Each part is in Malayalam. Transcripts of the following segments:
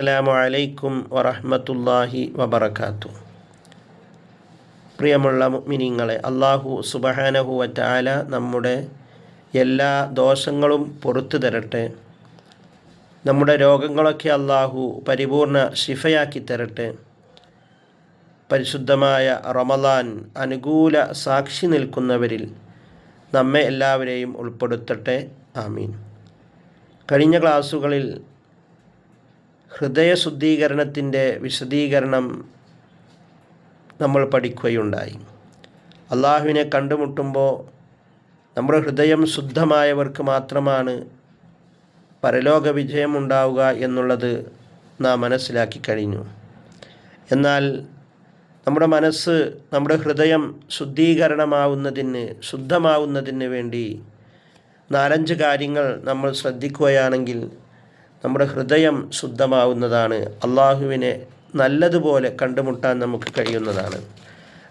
അസ്സലാമു അലൈക്കും വറഹ്മത്തുള്ളാഹി വബറകാത്തു പ്രിയമുള്ള മുഅ്മിനീങ്ങളെ അള്ളാഹു സുബഹാനഹു വറ്റആല നമ്മുടെ എല്ലാ ദോഷങ്ങളും പുറത്തു തരട്ടെ. നമ്മുടെ രോഗങ്ങളൊക്കെ അള്ളാഹു പരിപൂർണ ശിഫയാക്കി തരട്ടെ. പരിശുദ്ധമായ റമലാൻ അനുകൂല സാക്ഷി നിൽക്കുന്നവരിൽ നമ്മെ എല്ലാവരെയും ഉൾപ്പെടുത്തട്ടെ. ആമീൻ. കഴിഞ്ഞ ക്ലാസ്സുകളിൽ ഹൃദയശുദ്ധീകരണത്തിന്റെ വിശദീകരണം നമ്മൾ പഠിക്കുകയുണ്ടായി. അള്ളാഹുവിനെ കണ്ടുമുട്ടുമ്പോൾ നമ്മുടെ ഹൃദയം ശുദ്ധമായവർക്ക് മാത്രമാണ് പരലോക വിജയമുണ്ടാവുക എന്നുള്ളത് നാം മനസ്സിലാക്കി കഴിഞ്ഞു. എന്നാൽ നമ്മുടെ മനസ്സ് നമ്മുടെ ഹൃദയം ശുദ്ധീകരണമാവുന്നതിന് ശുദ്ധമാവുന്നതിന് വേണ്ടി നാലഞ്ച് കാര്യങ്ങൾ നമ്മൾ ശ്രദ്ധിക്കുകയാണെങ്കിൽ നമ്മുടെ ഹൃദയം ശുദ്ധമാവുന്നതാണ്. അള്ളാഹുവിനെ നല്ലതുപോലെ കണ്ടുമുട്ടാൻ നമുക്ക് കഴിയുന്നതാണ്.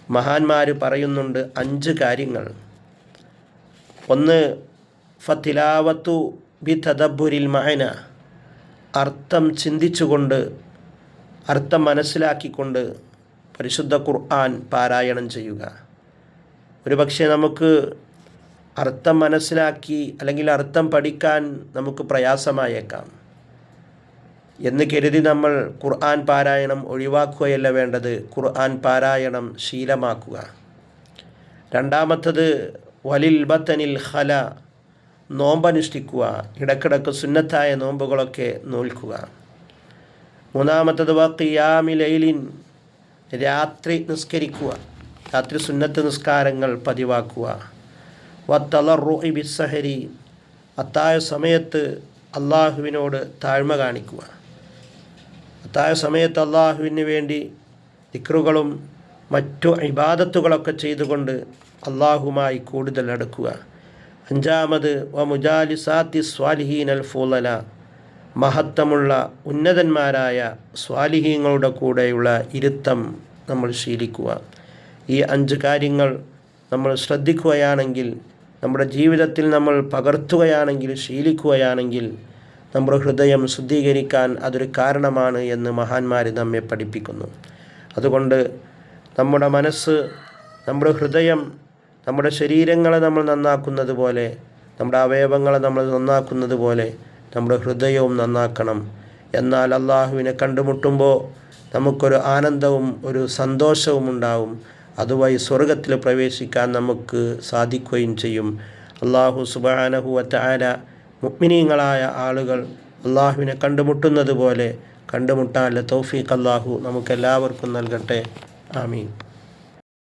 മഹാന്മാർ പറയുന്നുണ്ട് അഞ്ച് കാര്യങ്ങൾ. ഒന്ന് ഫത്തിലാവത്തു ബി തദബുരിൽ മഹന അർത്ഥം ചിന്തിച്ചുകൊണ്ട് അർത്ഥം മനസ്സിലാക്കിക്കൊണ്ട് പരിശുദ്ധ ഖുർആൻ പാരായണം ചെയ്യുക. ഒരുപക്ഷെ നമുക്ക് അർത്ഥം മനസ്സിലാക്കി അല്ലെങ്കിൽ അർത്ഥം പഠിക്കാൻ നമുക്ക് പ്രയാസമായേക്കാം. എന്ന് കരുതി നമ്മൾ ഖുർആൻ പാരായണം ഒഴിവാക്കുകയല്ല വേണ്ടത്. ഖുർആൻ പാരായണം ശീലമാക്കുക. രണ്ടാമത്തത് വലിൽ ബത്തനിൽ ഹല നോമ്പനുഷ്ഠിക്കുക. ഇടക്കിടക്ക് സുന്നത്തായ നോമ്പുകളൊക്കെ നോൽക്കുക. മൂന്നാമത്തത് വക്കിയാമിലൈലിൻ രാത്രി നിസ്കരിക്കുക. രാത്രി സുന്നത്ത് നിസ്കാരങ്ങൾ പതിവാക്കുക. വത്തലറു ബിസഹരി അത്തായ സമയത്ത് അള്ളാഹുവിനോട് താഴ്മ കാണിക്കുക. അത്തായ സമയത്ത് അള്ളാഹുവിന് വേണ്ടി ദിക്റുകളും മറ്റു ഇബാദത്തുകളൊക്കെ ചെയ്തുകൊണ്ട് അള്ളാഹുമായി കൂടുതൽ അടുക്കുക. അഞ്ചാമത് വ മുജാലിസാത്തി സ്വാലിഹീൻ അൽ ഫൂലല മഹത്വമുള്ള ഉന്നതന്മാരായ സ്വാലിഹീങ്ങളുടെ കൂടെയുള്ള ഇരുത്തം നമ്മൾ ശീലിക്കുക. ഈ അഞ്ച് കാര്യങ്ങൾ നമ്മൾ ശ്രദ്ധിക്കുകയാണെങ്കിൽ നമ്മുടെ ജീവിതത്തിൽ നമ്മൾ പകർത്തുകയാണെങ്കിൽ ശീലിക്കുകയാണെങ്കിൽ നമ്മുടെ ഹൃദയം ശുദ്ധീകരിക്കാൻ അതൊരു കാരണമാണ് എന്ന് മഹാന്മാർ നമ്മെ പഠിപ്പിക്കുന്നു. അതുകൊണ്ട് നമ്മുടെ മനസ്സ് നമ്മുടെ ഹൃദയം നമ്മുടെ ശരീരങ്ങളെ നമ്മൾ നന്നാക്കുന്നത് പോലെ നമ്മുടെ അവയവങ്ങളെ നമ്മൾ നന്നാക്കുന്നത് പോലെ നമ്മുടെ ഹൃദയവും നന്നാക്കണം. എന്നാൽ അള്ളാഹുവിനെ കണ്ടുമുട്ടുമ്പോൾ നമുക്കൊരു ആനന്ദവും ഒരു സന്തോഷവും ഉണ്ടാവും. അതുവഴി സ്വർഗത്തിൽ പ്രവേശിക്കാൻ നമുക്ക് സാധിക്കുകയും ചെയ്യും. അള്ളാഹു സുബാനഹുവറ്റ ആല മുഗ്മിനീങ്ങളായ ആളുകൾ അള്ളാഹുവിനെ കണ്ടുമുട്ടുന്നത് പോലെ കണ്ടുമുട്ടാനുള്ള തൗഫീഖ് അള്ളാഹു നമുക്കെല്ലാവർക്കും നൽകട്ടെ. ആമീൻ.